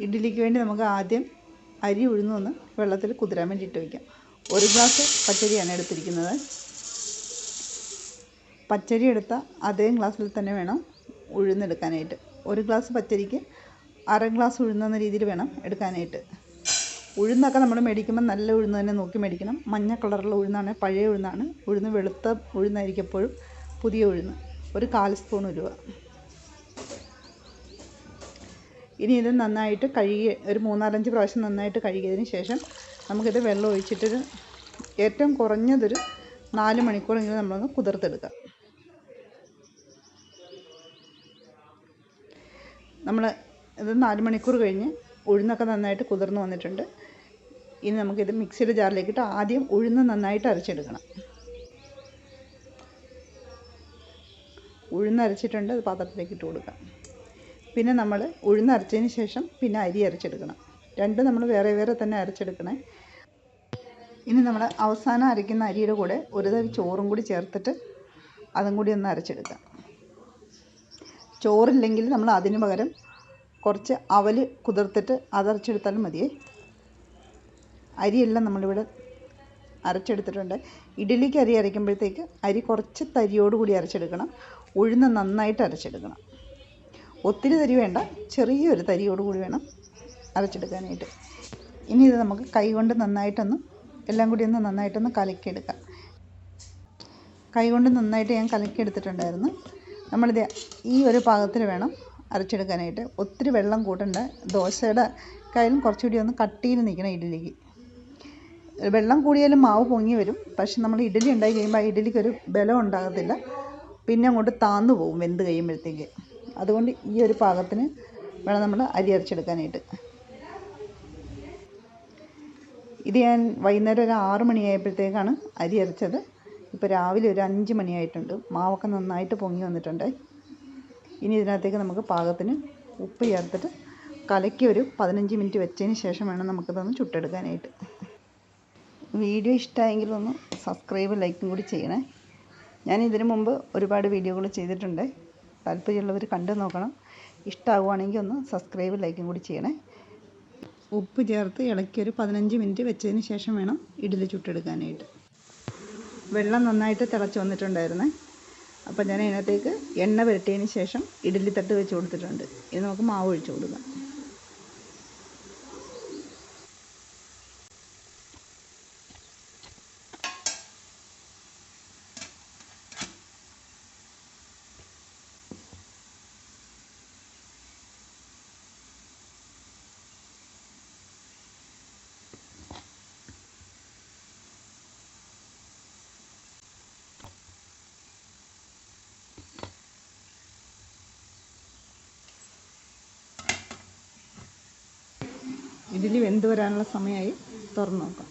ഇഡ്ഡലിക്ക് വേണ്ടി നമുക്ക് ആദ്യം അരി ഉഴുന്നൊന്ന് വെള്ളത്തിൽ കുതിരാൻ വേണ്ടി ഇട്ട് വയ്ക്കാം ഒരു ഗ്ലാസ് പച്ചരിയാണ് എടുത്തിരിക്കുന്നത്. പച്ചരി എടുത്ത അതേ ഗ്ലാസ്സിൽ തന്നെ വേണം ഉഴുന്നെടുക്കാനായിട്ട്. ഒരു ഗ്ലാസ് പച്ചരിക്ക് അര ഗ്ലാസ് ഉഴുന്നെന്ന രീതിയിൽ വേണം എടുക്കാനായിട്ട്. ഉഴുന്നൊക്കെ നമ്മൾ മേടിക്കുമ്പോൾ നല്ല ഉഴുന്ന് തന്നെ നോക്കി മേടിക്കണം. മഞ്ഞ കളറുള്ള ഉഴുന്നാണ് പഴയ ഉഴുന്നാണ്. ഉഴുന്ന് വെളുത്ത ഉഴുന്നായിരിക്കും എപ്പോഴും പുതിയ ഉഴുന്ന്. ഒരു കാൽ സ്പൂൺ ഉലുവ. ഇനി ഇത് നന്നായിട്ട് കഴുകി ഒരു മൂന്നാലഞ്ച് പ്രാവശ്യം നന്നായിട്ട് കഴുകിയതിന് ശേഷം നമുക്കിത് വെള്ളം ഒഴിച്ചിട്ടൊരു ഏറ്റവും കുറഞ്ഞതൊരു നാല് മണിക്കൂറെങ്കിലും നമ്മളൊന്ന് കുതിർത്തെടുക്കാം. നമ്മൾ ഇത് നാല് മണിക്കൂർ കഴിഞ്ഞ് ഉഴുന്നൊക്കെ നന്നായിട്ട് കുതിർന്ന് വന്നിട്ടുണ്ട്. ഇനി നമുക്കിത് മിക്സിയുടെ ജാറിലേക്കിട്ട് ആദ്യം ഉഴുന്ന് നന്നായിട്ട് അരച്ചെടുക്കണം. ഉഴുന്ന് അരച്ചിട്ടുണ്ട് അത് പാത്രത്തിലേക്ക് ഇട്ട് കൊടുക്കാം. പിന്നെ നമ്മൾ ഉഴുന്ന് അരച്ചതിന് ശേഷം പിന്നെ അരി അരച്ചെടുക്കണം. രണ്ടും നമ്മൾ വേറെ വേറെ തന്നെ അരച്ചെടുക്കണേ. ഇനി നമ്മൾ അവസാനം അരയ്ക്കുന്ന അരിയുടെ കൂടെ ഒരു തവി ചോറും കൂടി ചേർത്തിട്ട് അതും കൂടി ഒന്ന് അരച്ചെടുക്കാം. ചോറില്ലെങ്കിൽ നമ്മൾ അതിന് പകരം കുറച്ച് അവൽ കുതിർത്തിട്ട് അതരച്ചെടുത്താലും മതിയേ. അരിയെല്ലാം നമ്മളിവിടെ അരച്ചെടുത്തിട്ടുണ്ട്. ഇഡ്ഡലിക്ക് അരി അരയ്ക്കുമ്പോഴത്തേക്ക് അരി കുറച്ച് തരിയോടുകൂടി അരച്ചെടുക്കണം. ഉഴുന്ന് നന്നായിട്ട് അരച്ചെടുക്കണം. ഒത്തിരി തരി വേണ്ട. ചെറിയൊരു തരിയോട് കൂടി വേണം അരച്ചെടുക്കാനായിട്ട്. ഇനി ഇത് നമുക്ക് കൈ കൊണ്ട് നന്നായിട്ടൊന്ന് എല്ലാം കൂടി ഒന്ന് നന്നായിട്ടൊന്ന് കലക്കിയെടുക്കാം. കൈ കൊണ്ട് നന്നായിട്ട് ഞാൻ കലക്കിയെടുത്തിട്ടുണ്ടായിരുന്നു. നമ്മളിത് ഈ ഒരു പാകത്തിൽ വേണം അരച്ചെടുക്കാനായിട്ട്. ഒത്തിരി വെള്ളം കൂട്ടണ്ട. ദോശയുടെ കയ്യിലും കുറച്ചുകൂടി ഒന്ന് കട്ടിയിൽ നിൽക്കണം ഇഡ്ഡലിക്ക്. വെള്ളം കൂടിയാലും മാവ് പൊങ്ങി വരും. പക്ഷെ നമ്മൾ ഇഡ്ഡലി ഉണ്ടായി കഴിയുമ്പോൾ ആ ഇഡ്ഡലിക്ക് ഒരു ബലം ഉണ്ടാകത്തില്ല. പിന്നെ അങ്ങോട്ട് താന്നു പോകും വെന്ത് കഴിയുമ്പോഴത്തേക്ക്. അതുകൊണ്ട് ഈ ഒരു പാകത്തിന് വേണം നമ്മൾ അരി അരച്ചെടുക്കാനായിട്ട്. ഇത് ഞാൻ വൈകുന്നേരം ഒരു ആറ് മണിയായപ്പോഴത്തേക്കാണ് അരി അരച്ചത്. ഇപ്പോൾ രാവിലെ ഒരു അഞ്ച് മണിയായിട്ടുണ്ട്. മാവൊക്കെ നന്നായിട്ട് പൊങ്ങി വന്നിട്ടുണ്ട്. ഇനി ഇതിനകത്തേക്ക് നമുക്ക് പാകത്തിന് ഉപ്പ് ചേർത്തിട്ട് കലക്കി ഒരു പതിനഞ്ച് മിനിറ്റ് വെച്ചതിന് ശേഷം വേണം നമുക്കിതൊന്ന് ചുട്ടെടുക്കാനായിട്ട്. വീഡിയോ ഇഷ്ടമായെങ്കിൽ ഒന്ന് സബ്സ്ക്രൈബ് ലൈക്കും കൂടി ചെയ്യണേ. ഞാൻ ഇതിനു മുമ്പ് ഒരുപാട് വീഡിയോകൾ ചെയ്തിട്ടുണ്ട്. താല്പര്യമുള്ളവർ കണ്ടു നോക്കണം. ഇഷ്ടമാകുവാണെങ്കിൽ ഒന്ന് സബ്സ്ക്രൈബ് ലൈക്കും കൂടി ചെയ്യണേ. ഉപ്പ് ചേർത്ത് ഇളക്കി ഒരു പതിനഞ്ച് മിനിറ്റ് വെച്ചതിന് ശേഷം വേണം ഇഡ്ഡലി ചുട്ടെടുക്കാനായിട്ട്. വെള്ളം നന്നായിട്ട് തിളച്ച് വന്നിട്ടുണ്ടായിരുന്നേ. അപ്പം ഞാൻ അതിനകത്തേക്ക് എണ്ണ പുരട്ടിയതിന് ശേഷം ഇഡ്ഡലി തട്ട് വെച്ച് കൊടുത്തിട്ടുണ്ട്. ഇനി നമുക്ക് മാവ് ഒഴിച്ച് കൊടുക്കാം. ഇഡ്ഡലി വെന്ത് വരാനുള്ള സമയമായി തുറന്നു നോക്കാം.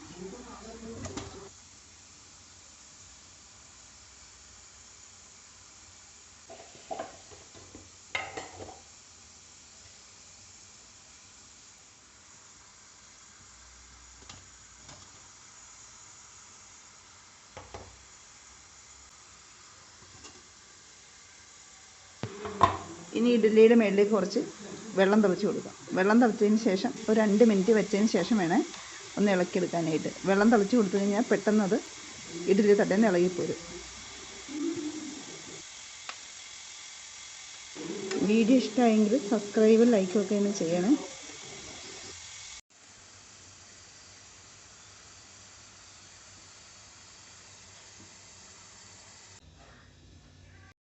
ഇനി ഇഡ്ഡലിയുടെ മേളിലേക്ക് കുറച്ച് വെള്ളം തിളച്ച് കൊടുക്കാം. വെള്ളം തിളച്ചതിന് ശേഷം ഒരു രണ്ട് മിനിറ്റ് വെച്ചതിന് ശേഷം വേണേൽ ഒന്ന് ഇളക്കിയെടുക്കാനായിട്ട്. വെള്ളം തിളച്ച് കൊടുത്തു കഴിഞ്ഞാൽ പെട്ടെന്ന് അത് ഇഡ്ഡലി തട്ടേന്ന് ഇളകിപ്പോരും. വീഡിയോ ഇഷ്ടമായെങ്കിൽ സബ്സ്ക്രൈബ് ലൈക്കും ഒക്കെ ഒന്ന് ചെയ്യണേ.